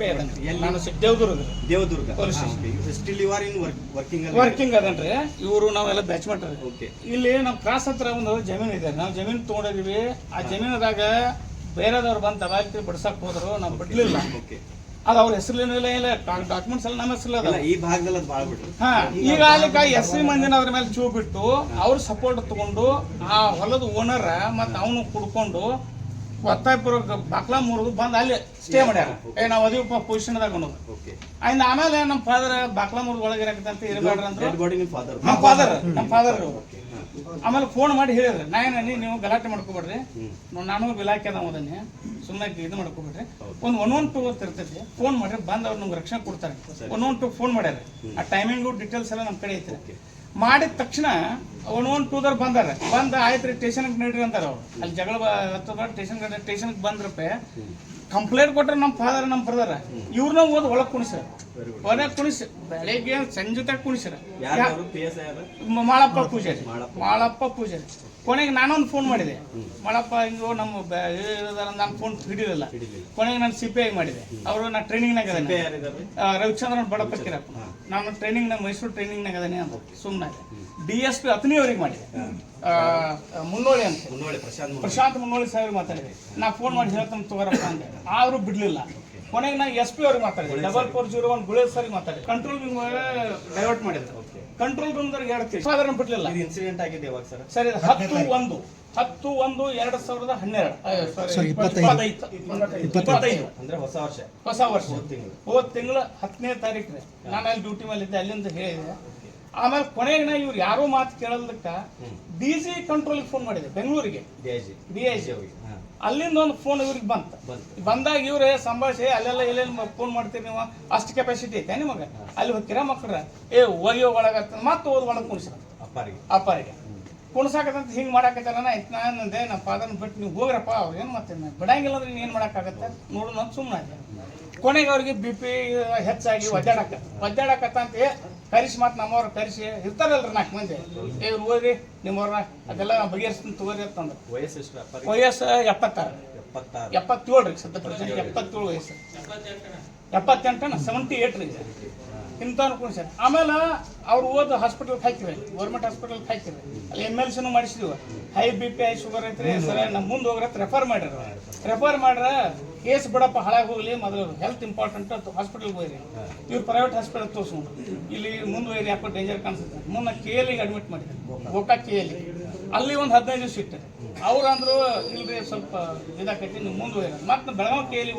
Pay ಅದನ್ರಿ ನಾನು C- Devadurga. Devadurga. Still you are in working working ಅದನ್ರಿ. ಇವರು ನಾವೆಲ್ಲ ಬ್ಯಾಚ್ಮೆಂಟ್ ಓಕೆ ಇಲ್ಲಿ ನಮ್ಮ ಕ್ರಾಸ್ ಹತ್ರ ಒಂದು ಜಮೀನ್ ಇದೆ. ನಾವು ಜಮೀನ್ ತಗೊಂಡಿದೀವಿ. ಆ ಜಮೀನದಾಗ ಬೇರೆದವ್ರು ಬಂದು ದಬಾಯಿಸಿ ಬಿಡ್ಸಕ್ ಹೋದ್ರು. ನಾವು ಬಿಡ್ಲಿಲ್ಲ. ಓಕೆ ಅದು ಅವ್ರ ಹೆಸರಿಲ್ಲ ಇಲ್ಲ ಡಾಕ್ಯುಮೆಂಟ್ಸ್ ಎಲ್ಲ ನಮ್ಮ ಹೆಸರು ಇಲ್ಲ ಈ ಭಾಗದಲ್ಲಿ ಅದು ಭಾಳ ಬಿಡ್ರಿ. ಹಾ ಈಗ ಎಸ್ ಸಿ ಮಂದಿನ ಅವ್ರ ಮೇಲೆ ಚೂ ಬಿಟ್ಟು ಅವ್ರ ಸಪೋರ್ಟ್ ತಗೊಂಡು ಆ ಹೊಲದ ಓನರ್ ಮತ್ತೆ ಅವನು ಕುಡ್ಕೊಂಡು ಒತ್ತಾಯಪೂರ್ವಕ ಬಾಕ್ಲಾ ಮುರಿದು ಬಂದು ಅಲ್ಲಿ ಸ್ಟೇ ಮಾಡ್ಯಾರ. ಏ ನಾವು ಅದೀವಪ್ಪ ಪೊಸಿಷನ್ದಾಗ ಅನ್ನೋದು ಓಕೆ ಆಯ್ತು ಆಮೇಲೆ ನಮ್ಮ ಫಾದರ್ ಬಾಕ್ಲಾ ಮುರಿದು ಒಳಗೆ ಇರಕತ್ತಂತ ಇರಬೇಡ್ರ ಫಾದರ್ ನಮ್ಮ ಫಾದರ್ ನಮ್ಮ ಫಾದರ್ ಆಮೇಲೆ ಫೋನ್ ಮಾಡಿ ಹೇಳಿದ್ರು. ನಾ ಏನಿ ನೀವು ಗಲಾಟೆ ಮಾಡ್ಕೋಬೇಡ್ರಿ. ನಾನು ಇಲಾಖೆ ಅದಾವ ಅದನ್ನೇ. ಸುಮ್ಮನೆ ಇದು ಮಾಡ್ಕೋಬೇಡ್ರಿ. ಒಂದು ಒನ್ ಒನ್ ಟು ಅಂತ ಇರ್ತೈತಿ. ಫೋನ್ ಮಾಡ್ರಿ ಬಂದು ಅವ್ರು ನಮ್ಗೆ ರಕ್ಷಣೆ ಕೊಡ್ತಾರೆ ಒನ್ ಒನ್ ಟು ಫೋನ್ ಮಾಡ್ಯಾರ ಆ ಟೈಮಿಂಗು ಡೀಟೇಲ್ಸ್ ಎಲ್ಲ ನಮ್ಮ ಕಡೆ ಐತೆ ಮಾಡಿದ ತಕ್ಷಣ ಒನ್ ಟೂದರ್ ಬಂದಾರೆ ಬಂದಾರ. ಬಂದ ಆಯ್ತು ರೀ ಸ್ಟೇಷನ್ಗೆ ನಡೀರಿ ಅಂತಾರ ಅವ್ರು. ಅಲ್ಲಿ ಜಗಳ ಹತ್ತದ ಸ್ಟೇಷನ್ ಸ್ಟೇಷನ್ಗೆ ಬಂದ್ರಪ್ಪ ಕಂಪ್ಲೇಂಟ್ ಕೊಟ್ರೆ ನಮ್ಮ ಫಾದರ್ ನಮ್ಮ ಬ್ರದರ್ ಇವ್ರನ್ನ ಓದ್ ಒಳಗ್ ಕುಣಿಸ್ಯಾರ ಒಳಗೆ ಕುಣಿಸಿ ಬೆಳಗ್ಗೆ ಸಂಜೆ ಕುಣಿಸ್ರ. ಕುಣಿಸ್ಯಾರ ಮಾಳಪ್ಪ ಪೂಜಾರಿ. ಮಾಳಪ್ಪ. ಪೂಜಾರಿ. ಕೊನೆಗೆ ನಾನೊಂದು ಫೋನ್ ಮಾಡಿದೆ. ಮಾಳಪ್ಪ ಹಿಂಗೋ ನಮ್ಮ ನಾನು ಫೋನ್ ಹಿಡಿಲಿಲ್ಲ. ಹಿಡಿಲಿಲ್ಲ. ಕೊನೆಗೆ ನಾನು ಸಿ ಪಿ ಐ ಮಾಡಿದೆ. ಅವರು ನಾನು ಟ್ರೈನಿಂಗ್ ನಾಗ ಅದೇನೆ ಯಾರಿದ್ದಾರೆ ರವಿಚಂದ್ರನ್ ಬಡಪಕ್ಕಿರಪ್ಪ ಹಾ. ನಾನು ಟ್ರೈನಿಂಗ್ನಾಗ ಮೈಸೂರು ಟ್ರೈನಿಂಗ್ನಾಗ ಅದೇನೆ ಅಂತ. ಸುಮ್ಮನೆ ಡಿ ಎಸ್ ಪಿ ಅತನಿ ಅವ್ರಿಗೆ ಮಾಡಿದೆ ಆ, ಮುನ್ನೋಳಿ ಅಂತ. ಮುನ್ನೋಳಿ ಪ್ರಶಾಂತ್ ಮುನ್ನೋಳಿ. ಪ್ರಶಾಂತ್ ಮುನ್ನೋಳಿ ಸಾಹೇಬ್ರಿಗೆ ಮಾತಾಡಿದೆ ನಾ ಫೋನ್ ಮಾಡಿ ಹೇಳ್ತಾನೆ ತಗೋರಪ್ಪ ಅಂತ ಆದ್ರು ಬಿಡ್ಲಿಲ್ಲ. ಕೊನೆಗೆ ನಾ ಎಸ್ ಪಿ ಅವ್ರಿಗೆ ಮಾತಾಡಿದೆ. Double four zero one Gule ಸರ್ಗೆ ಮಾತಾಡಿದೆ ಕಂಟ್ರೋಲ್ ರೂಮ್ ಡೈವರ್ಟ್ ಮಾಡಿದ್ರು. ಕಂಟ್ರೋಲ್ ರೂಮ್ದವ್ರಿಗೆ ಹೇಳ್ತೀವಿ ಫಾದರ್ ಬಿಡ್ಲಿಲ್ಲ. ಇದು ಇನ್ಸಿಡೆಂಟ್ ಆಗಿದೆ ಯಾವಾಗ ಸರ್? ಸರಿ ಹತ್ತು ಒಂದು. ಹತ್ತು ಒಂದು ಎರಡ್ ಸಾವಿರದ ಹನ್ನೆರಡು. ಇಪ್ಪತ್ತೈದು. ಅಂದ್ರೆ ಹೊಸ ವರ್ಷ. ಹೊಸ ವರ್ಷ. ಹೋದ್ ತಿಂಗಳು. ಹೋದ ತಿಂಗಳು ಹತ್ತನೇ ತಾರೀಕು ರೀ ನಾನು ಅಲ್ಲಿ ಡ್ಯೂಟಿ ಮೇಲೆ ಇದ್ದೆ ಅಲ್ಲಿಂದ ಹೇಳಿದೆ. ಆಮೇಲೆ ಕೊನೆಗೆ ಇವ್ರು ಯಾರೋ ಮಾತು ಕೇಳಲ್ದಕ್ಕ ಡಿ ಸಿ ಕಂಟ್ರೋಲ್ಗೆ ಫೋನ್ ಮಾಡಿದೆ ಬೆಂಗಳೂರಿಗೆ. ಡಿ ಐ ಜಿ ಅಲ್ಲಿಂದ ಒಂದು ಫೋನ್ ಇವ್ರಿಗೆ ಬಂತ. ಬಂದಾಗ ಇವ್ರೆ ಸಂಭಾಷೆ ಅಲ್ಲೆಲ್ಲ ಎಲ್ಲೆಲ್ಲಿ ಫೋನ್ ಮಾಡ್ತೀರಿ ನೀವು? ಅಷ್ಟು ಕೆಪಾಸಿಟಿ ಐತೆ ನಿಮಗೆ? ಅಲ್ಲಿ ಹೋಗ್ತೀರಾ ಮಕ್ಕಳ? ಏ ಹೋಗಿ ಒಳಗತ್ತ ಮತ್ತೆ ಓದ್ ಒಳಗೆ ಕುಣಿಸ್ರ ಅಪ್ಪಾರಿಗೆ. ಅಪ್ಪರಿಗೆ. ಕುಣಿಸಾಕತ್ತಂತ ಹಿಂಗೆ ಮಾಡಾಕತ್ತಾರ ನಾನು ಅಂದೆ ನಮ್ಮ ಫಾದರ್ನ ಬಿಟ್ಟು ನೀವು ಹೋಗ್ರಪ್ಪ ಅವ್ರು ಏನು ಮತ್ತೆ ನಾನು ಬಿಡಂಗಿಲ್ಲ ಅಂದ್ರೆ ಏನು ಮಾಡೋಕ್ಕಾಗತ್ತೆ ನೋಡು ನಾನು ಸುಮ್ಮನೆ ಆದೆ. ಕೊನೆಗೆ ಅವ್ರಿಗೆ ಬಿ ಪಿ ಹೆಚ್ಚಾಗಿ ಒದ್ದಾಡಕ ಒದ್ದಾಡಕತ್ತ ಅಂತ ಕರಿಸಿ ಮಾತು ನಮ್ಮವ್ರು ಕರಿಸಿ ಇರ್ತಾರಲ್ರಿ ನಾಲ್ಕು ಮಂದಿ. ಏ ಇವ್ರು ಹೋಗ್ರಿ ನಿಮ್ಮವ್ರನ್ನ ಅದೆಲ್ಲ ಬಗೆಹರಿಸ್ತೀನಿ ತಗೋರಿ ಅಂತಂದ್ರೆ ವಯಸ್ಸು ವಯಸ್ಸು ಎಪ್ಪತ್ತಾರು. ಎಪ್ಪತ್ತೇಳು ರೀ ಸದ್ಯ ಪ್ರೆಸೆಂಟ್ ಎಪ್ಪತ್ತೇಳು ವಯಸ್ಸು. ಎಪ್ಪತ್ತೆಂಟನ ಸೆವೆಂಟಿ ಏಟ್ ರೀ. ಇಂಥವ್ರು ಸರ್. ಆಮೇಲೆ ಅವ್ರು ಓದ್ ಹಾಸ್ಪಿಟಲ್ಗೆ ಹಾಕಿವಿ. ಗೌರ್ಮೆಂಟ್ ಹಾಸ್ಪಿಟಲ್ಗೆ ಹಾಕಿವಿ. ಅಲ್ಲಿ ಎಂ ಎಲ್ ಸಿನೂ ಮಾಡಿಸಿದ್ವಿ. ಹೈ ಬಿ ಪಿ ಐ ಶುಗರ್ ಐತ್ರಿ ಸರ ನಮ್ಮ ಮುಂದೆ ಹೋಗ್ರ ರೆಫರ್ ಮಾಡ್ಯಾರ ರೆಫರ್ ಮಾಡ್ರ ಕೇಸ್ ಬಿಡಪ್ಪ, ಹಾಳಾಗಿ ಹೋಗ್ಲಿ ಮೊದಲು ಹೆಲ್ತ್ ಇಂಪಾರ್ಟೆಂಟ್ ಅಂತ ಹಾಸ್ಪಿಟಲ್ಗೆ ಹೋಗ್ರಿ ಇವ್ರು ಪ್ರೈವೇಟ್ ಹಾಸ್ಪಿಟಲ್ ತೋರಿಸ್ಕೊಂಡು ಇಲ್ಲಿ ಮುಂದೆ ಹೋಗ್ರಿ ಯಾಕೋ ಡೇಂಜರ್ ಕಾಣಿಸುತ್ತೆ. ಮುನ್ನ ಕೆ ಎಲ್ಲಿಗೆ ಅಡ್ಮಿಟ್ ಮಾಡಿದ್ರು ಗೋಕಾ ಕೆ ಅಲ್ಲಿ ಒಂದು ಹದಿನೈದು ದಿವಸ ಇಟ್ಟು. ಅವ್ರು ಅಂದ್ರು ಇಲ್ರಿ ಸ್ವಲ್ಪ ಇದಾಕೈತಿ, ನೀವು ಮುಂದೆ ಹೋಗ್ರಿ ಮತ್ತೆ ಬೆಳಗಾವಿ ಕೆ ಎಲ್ಲಿ